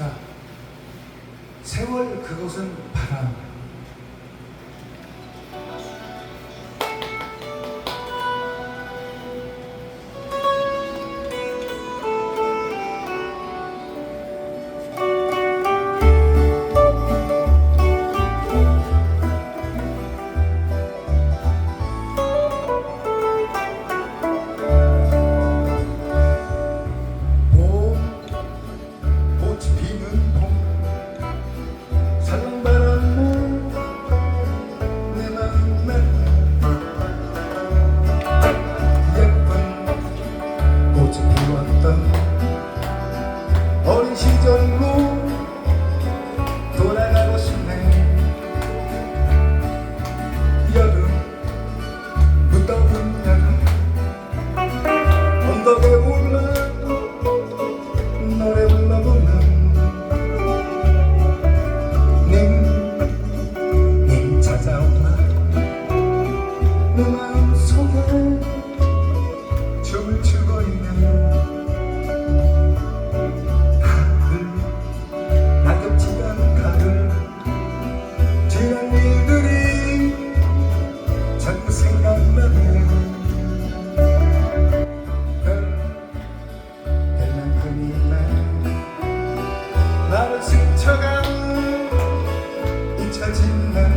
자, 세월 그것은 바람. 시절로 再进来。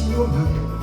신으로 변해